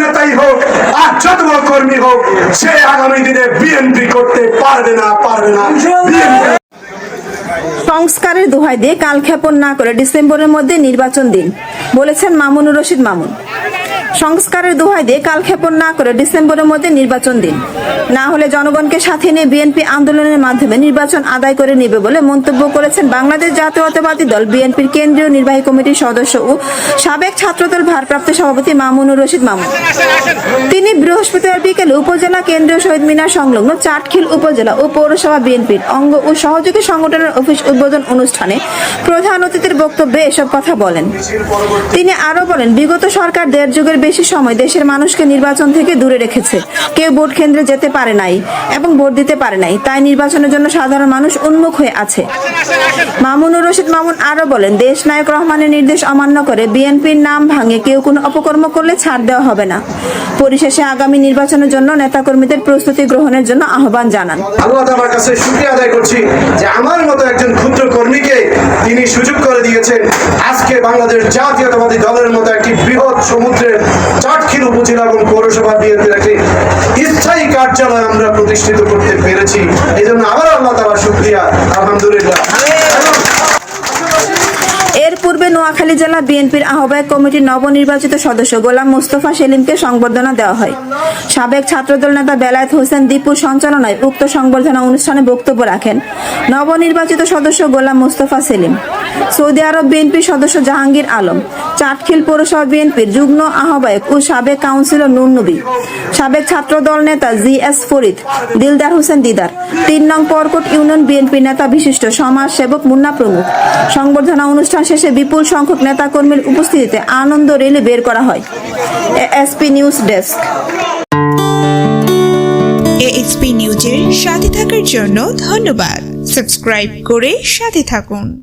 নেতাই হোক আর যত বড় কর্মী হোক, সে আগামী দিনে বিএনপি করতে পারবে না পারবে না। সংস্কারের দোহাই দিয়ে কালক্ষেপণ না করে ডিসেম্বরের মধ্যে নির্বাচন দিন, বলেছেন মামুনুর রশিদ মামুন। সংস্কারের দোহাই দিয়ে কালক্ষেপণ না করে ডিসেম্বরের মধ্যে নির্বাচন দিন। না হলে জনগণকে সাথে নিয়ে বিএনপি আন্দোলনের মাধ্যমে নির্বাচন আদায় করে নেবে বলে মন্তব্য করেছেন বাংলাদেশ জাতীয়তাবাদী দল, বিএনপির কেন্দ্রীয় নির্বাহী কমিটির সদস্য ও সাবেক ছাত্রদল ভারপ্রাপ্ত সভাপতি মামুনুর রশিদ মামুন। তিনি বৃহস্পতিবার বিকেলে উপজেলা কেন্দ্রীয় শহীদ মিনার সংলগ্ন চাটখিল উপজেলা ও পৌরসভা বিএনপির অঙ্গ ও সহযোগী সংগঠনের অফিস উদ্বোধন অনুষ্ঠানে প্রধান অতিথির বক্তব্যে এসব কথা বলেন। তিনি আরও বলেন, বিগত সরকার দেড় যুগের বেশি সময় দেশের মানুষকে নির্বাচন থেকে দূরে রেখেছে। কেউ ভোট কেন্দ্রে যেতে পারে নাই এবং ভোট দিতে পারে নাই। তাই নির্বাচনের জন্য সাধারণ মানুষ উন্মুখ হয়ে আছে। মামুনুর রশিদ মামুন আরও বলেন, দেশ নায়ক রহমানের নির্দেশ অমান্য করে বিএনপির নাম ভাঙে কেউ কোনো অপকর্ম করলে ছাড় দেওয়া হবে না। পরিশেষে আগামী নির্বাচনের জন্য নেতাকর্মীদের প্রস্তুতি গ্রহণের জন্য আহ্বান জানান। আল্লাহ তাআলার কাছে শুকরিয়া আদায় করছি যে আমার মতো একজন ক্ষুদ্র কর্মীকে তিনি সুযোগ দিয়েছেন আজকে বাংলাদেশ জাতীয়তাবাদী দলের মতো একটি বৃহৎ সমুদ্রের চাটখিল উপজেলা এবং পৌরসভা বিএনপির একটি স্থায়ী কার্যালয় আমরা প্রতিষ্ঠিত করতে পেরেছি। এই জন্য আবার আল্লাহ তাআলা শুকরিয়া আলহামদুলিল্লাহ এবং এর পূর্বে নোয়াখালী জেলা বিএনপির আহ্বায়ক কমিটির নবনির্বাচিত সদস্য গোলাম মোস্তফা সেলিমকে সংবর্ধনা দেওয়া হয়। সাবেক ছাত্রদল নেতা বেলায়েত হোসেন দীপুর সঞ্চালনায় উক্ত সংবর্ধনা অনুষ্ঠানে বক্তব্য রাখেন নবনির্বাচিত সদস্য গোলাম মোস্তফা সেলিম। সৌদি আরব বিএনপির সদস্য জাহাঙ্গীর আলম, চাটখিল পৌরসভা বিএনপির যুগ্ম আহ্বায়ক ও সাবেক কাউন্সিলর নুর নবী, সাবেক ছাত্রদল নেতা জি এস ফরিদ, দিলদার হোসেন দিদার, তিন নং পরকট ইউনিয়ন বিএনপি নেতা বিশিষ্ট সমাজ সেবক মুন্না প্রমুখ। সংবর্ধনা অনুষ্ঠান শেষে বিপুল সংখ্যক নেতাকর্মীর উপস্থিতিতে আনন্দ রেলে বের করা হয়। SP news desk. এএসপি নিউজের সাথে থাকার জন্য ধন্যবাদ। সাবস্ক্রাইব করে সাথে থাকুন।